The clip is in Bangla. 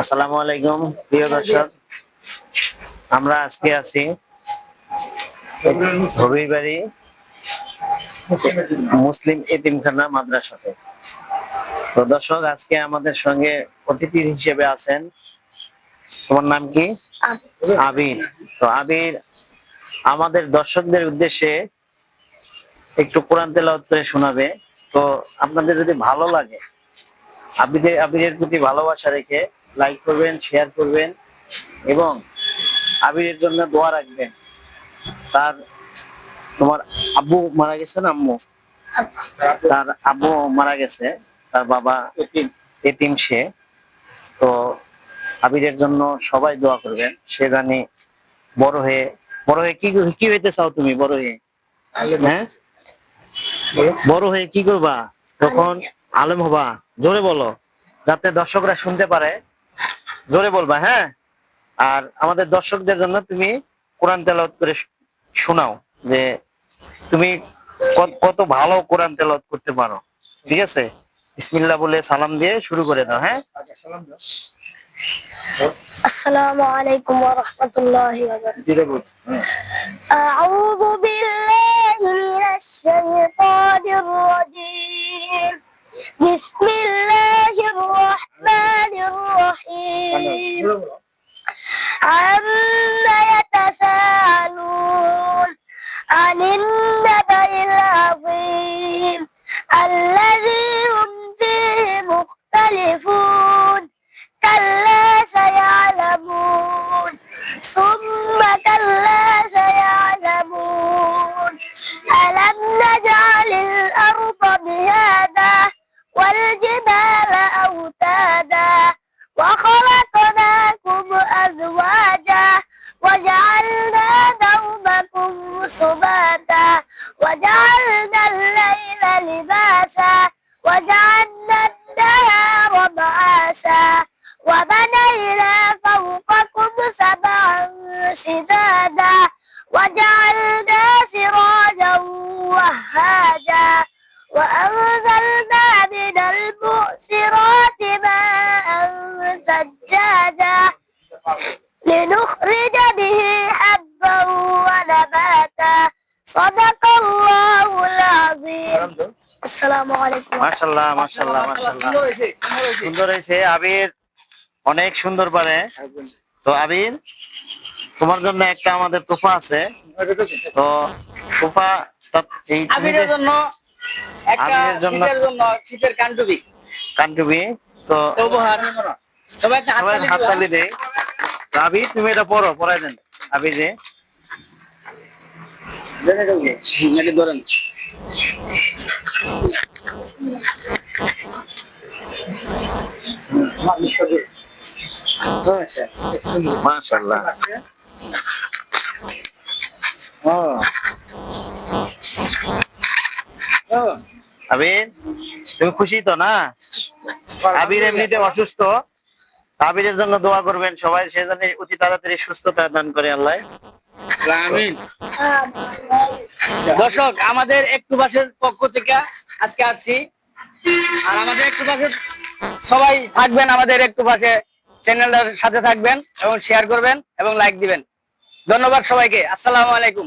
আসসালামু আলাইকুম প্রিয় দর্শক। আমরা আজকে আছি হবিবাড়ি মুসলিম এতিমখানা মাদ্রাসাতে। তো দর্শক আজকে আমাদের সঙ্গে অতিথি হিসেবে আছেন। তোমার নাম কি? আবির। তো আবির আমাদের দর্শকদের উদ্দেশ্যে একটু কোরআন তেলাওয়াত করে শোনাবে। তো আপনাদের যদি ভালো লাগে আবিদের আবিরের প্রতি ভালোবাসা রেখে লাইক করবেন শেয়ার করবেন এবং আবিরের জন্য দোয়া রাখবেন। তার, তোমার আব্বু মারা গেছে না আম্মু? তার আব্বু মারা গেছে, তার বাবা এতিম সে। তো আবিরের জন্য সবাই দোয়া করবেন। সে জানি বড় হয়ে বড় হয়ে কি কি হইতে চাও তুমি বড় হয়ে? হ্যাঁ? বড় হয়ে কি করবা? তখন আলেম হবা। জোরে বলো, যাতে দর্শকরা শুনতে পারে। জোরে বলবা হ্যাঁ? আর আমাদের দর্শকদের জন্য তুমি কোরআন তেলাওয়াত করে শোনাও যে তুমি কত ভালো কোরআন তেলাওয়াত করতে পারো ঠিক আছে? ইসমিল্লা বলে সালাম দিয়ে শুরু করে দাও হ্যাঁ? আসসালামু আলাইকুম ওয়া রাহমাতুল্লাহি ওয়া বারাকাতুহু। আউযু বিল্লাহি মিনাশ শাইতানির রাজীম। বিসমিল্লাহির রাহমানির الرحيم عما يتساءلون عن النبأ العظيم الذي هم فيه مختلفون كلا سيعلمون ثم كلا سباتا وجعلنا الليل لباسا وجعلنا النهار معاشا وبنينا فوقكم سبعا شدادا وجعلنا سراجا وهاجا وأنزلنا من المؤسرات ماء سجاجا. لنخرج আবির অনেক সুন্দর পারে। তো আবির তোমার জন্য একটা আমাদের তোফা আছে। তো তোফা কান্টুবি তো আবির তুমি এটা পড়ো দেন। আবির তুমি খুশি তো না? আবির এমনিতে অসুস্থ? আবিরের জন্য দোয়া করবেন সবাই সে যেন অতি তাড়াতাড়ি সুস্থতা দান করে আল্লাহ। আমিন। দর্শক আমাদের একটু বাসের পক্ষ থেকে আজকে আসছি। আর আমাদের একটু বাসে সবাই থাকবেন আমাদের একটু পাশে চ্যানেলটার সাথে থাকবেন এবং শেয়ার করবেন এবং লাইক দিবেন। ধন্যবাদ সবাইকে। আসসালামু আলাইকুম।